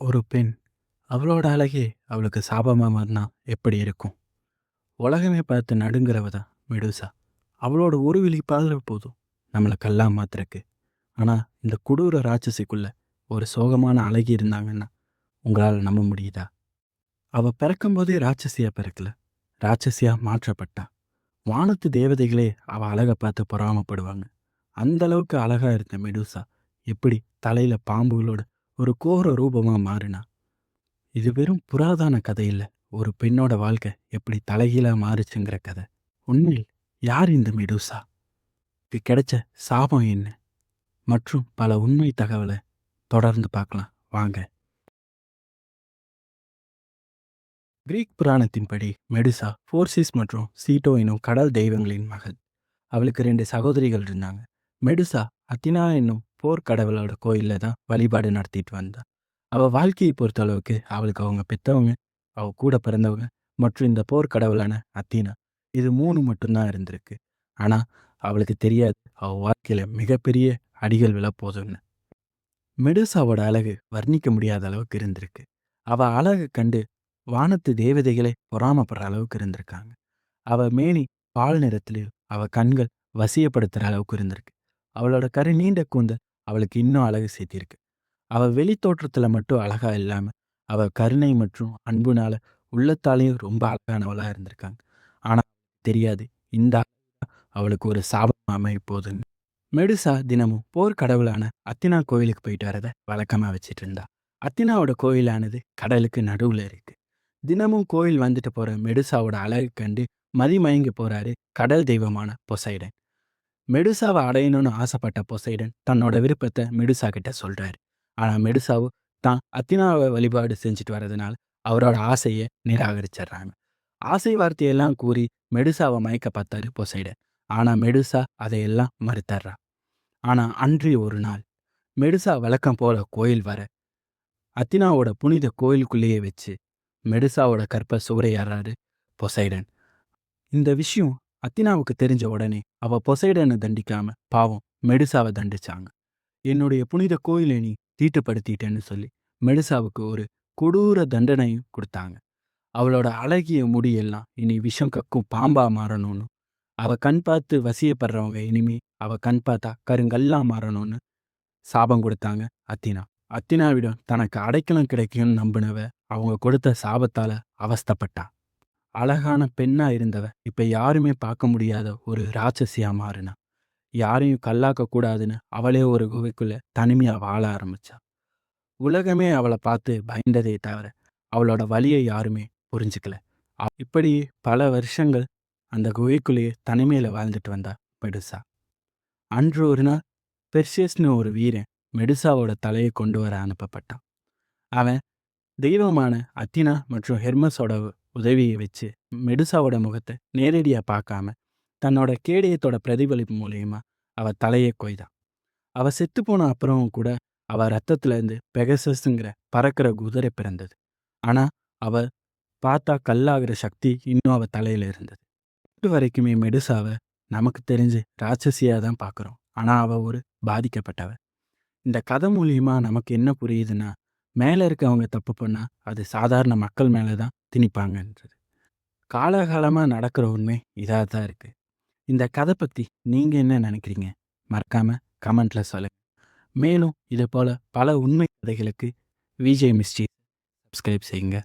ஒரு பெண். அவளோட அழகே அவளுக்கு சாபமாக மாறினா எப்படி இருக்கும்? உலகமே பார்த்து நடுங்கிறவ தான் மெடுசா. அவளோட ஒரு விழி பார்வை போதும். நம்மளை கல்லா மாத்துறக்கு. ஆனால் இந்த கொடூர ராட்சசிக்குள்ள ஒரு சோகமான அழகி இருந்தாங்கன்னா உங்களால் நம்ப முடியுதா? அவ பிறக்கும்போதே ராட்சசியா பிறக்கல. ராட்சசியா மாற்றப்பட்டா. வானத்து தேவதைகளே அவ அழகை பார்த்து பொறாமப்படுவாங்க. அந்த அளவுக்கு அழகா இருந்த மெடுசா எப்படி தலையில பாம்புகளோட ஒரு கோர ரூபமா மாறினா. இது வெறும் புராதான கதை இல்லை. ஒரு பெண்ணோட வாழ்க்கை எப்படி தலைகீழாக மாறுச்சுங்கிற கதை. உண்மையில் யார் இந்த மெடுசா? இது கிடைச்ச சாபம் என்ன? மற்றும் பல உண்மை தகவலை தொடர்ந்து பார்க்கலாம். வாங்க. கிரீக் புராணத்தின்படி மெடுசா போர்சிஸ் மற்றும் சீட்டோ எனும் கடல் தெய்வங்களின் மகள். அவளுக்கு ரெண்டு சகோதரிகள் இருந்தாங்க. மெடுசா அத்தினா என்னும் போர்க்கடவுளோட கோயிலில் தான் வழிபாடு நடத்திட்டு வந்தா. அவ வாழ்க்கையை பொறுத்த அளவுக்கு அவளுக்கு அவங்க பெத்தவங்க அவ கூட பிறந்தவங்க மற்றும் இந்த போர்க்கடவுளான அத்தீனா இது மூணு மட்டும்தான் இருந்திருக்கு. ஆனால் அவளுக்கு தெரியாது. அவள் வாழ்க்கையில் மிகப்பெரிய அடிகள் விழப்போதும்னு மெடுசாவோட அழகு வர்ணிக்க முடியாத அளவுக்கு இருந்திருக்கு. அவ அழகு கண்டு வானத்து தேவதைகளே பொறாமப்படுற அளவுக்கு இருந்திருக்காங்க. அவ மேனி பால் நிறத்திலையும் அவ கண்கள் வசியப்படுத்துற அளவுக்கு இருந்திருக்கு. அவளோட கரு நீண்ட கூந்தல் அவளுக்கு இன்னும் அழகு சேர்த்திருக்கு. அவள் வெளி தோற்றத்துல மட்டும் அழகா இல்லாம அவ கருணை மற்றும் அன்புனால உள்ளத்தாலேயும் ரொம்ப அழகானவளா இருந்திருக்காங்க. ஆனா தெரியாது. இந்த அவளுக்கு ஒரு சாபம் அமைய போதுன்னு மெடுசா தினமும் போர் கடவுளான அத்தினா கோயிலுக்கு போயிட்டு வரத வழக்கமா வச்சுட்டு இருந்தா. அத்தினாவோட கோயிலானது கடலுக்கு நடுவுல இருக்கு. தினமும் கோயில் வந்துட்டு போற மெடுசாவோட அழகு கண்டு மதிமயங்கி போறாரு கடல் தெய்வமான பொசைடன். மெடுசாவை அடையணும்னு ஆசைப்பட்ட பொசைடன் தன்னோட விருப்பத்தை மெடுசா கிட்ட சொல்றாரு. ஆனா மெடுசாவும் தான் அத்தினாவை வழிபாடு செஞ்சுட்டு வர்றதுனால அவரோட ஆசையை நிராகரிச்சிடுறாங்க. ஆசை வார்த்தையெல்லாம் கூறி மெடுசாவை மயக்க பார்த்தாரு பொசைடன் ஆனா மெடுசா அதையெல்லாம் மறுத்தர்றா ஆனா அன்றி ஒரு நாள் மெடுசா வழக்கம் போல கோயில் வர அத்தினாவோட புனித கோயிலுக்குள்ளேயே வச்சு மெடுசாவோட கற்ப சூறையாடுறாரு பொசைடன் இந்த விஷயம் அத்தினாவுக்கு தெரிஞ்ச உடனே அவ பொசைடனை தண்டிக்காம பாவம் மெடுசாவை தண்டிச்சாங்க. என்னுடைய புனித கோயிலை நீ தீட்டுப்படுத்திட்டேன்னு சொல்லி மெடுசாவுக்கு ஒரு கொடூர தண்டனையும் கொடுத்தாங்க. அவளோட அழகிய முடியெல்லாம் இனி விஷம் கக்கும் பாம்பா மாறணும்னு. அவ கண் பார்த்து வசியப்படுறவங்க இனிமே அவ கண் பார்த்தா கருங்கல்லா மாறணும்னு சாபம் கொடுத்தாங்க அத்தினா. அத்தினாவிடம் தனக்கு அடைக்கலம் கிடைக்கும்னு நம்பினவ அவங்க கொடுத்த சாபத்தால அவஸ்தப்பட்டா. அழகான பெண்ணா இருந்தவ. இப்ப யாருமே பார்க்க முடியாத ஒரு ராட்சசியா மாறினா. யாரையும் கல்லாக்க கூடாதுன்னு அவளே ஒரு குகைக்குள்ள தனிமையா வாழ ஆரம்பிச்சா. உலகமே அவளை பார்த்து பயந்ததே தவிர அவளோட வழியை யாருமே புரிஞ்சுக்கல. இப்படி பல வருஷங்கள் அந்த குகைக்குள்ளேயே தனிமையில வாழ்ந்துட்டு வந்தா மெடுசா. அன்று ஒரு நாள் பெர்சியஸ்னு ஒரு வீரன் மெடுசாவோட தலையை கொண்டு வர அனுப்பப்பட்டான். அவன் தெய்வமான அத்தினா மற்றும் ஹெர்மஸோட உதவியை வச்சு மெடுசாவோட முகத்தை நேரடியா பார்க்காம தன்னோட கேடயத்தோட பிரதிபலிப்பு மூலியமா அவ தலையை கொய்தான் அவ செத்து போன அப்புறமும் கூட அவ ரத்தத்துல இருந்து பெகசஸ்ங்கிற பறக்கிற குதிரை பிறந்தது. ஆனா அவ பார்த்தா கல்லாகிற சக்தி இன்னும் அவ தலையில இருந்தது. இப்போ வரைக்குமே மெடுசாவை நமக்கு தெரிஞ்சு ராட்சசியா தான் பார்க்குறோம் ஆனா அவ ஒரு பாதிக்கப்பட்டவ. இந்த கதை மூலியமா நமக்கு என்ன புரியுதுன்னா மேலே இருக்கவங்க தப்பு பண்ணா அது சாதாரண மக்கள் மேலே தான் திணிப்பாங்கன்றது. காலகாலமாக நடக்கிற உண்மை இதாக தான் இருக்குது இந்த கதை பற்றி நீங்கள் என்ன நினைக்கிறீங்க? மறக்காமல் கமெண்டில் சொல்லுங்க. மேலும் இது போல் பல உண்மை கதைகளுக்கு விஜய் மிஸ்டி சப்ஸ்கிரைப் செய்யுங்க.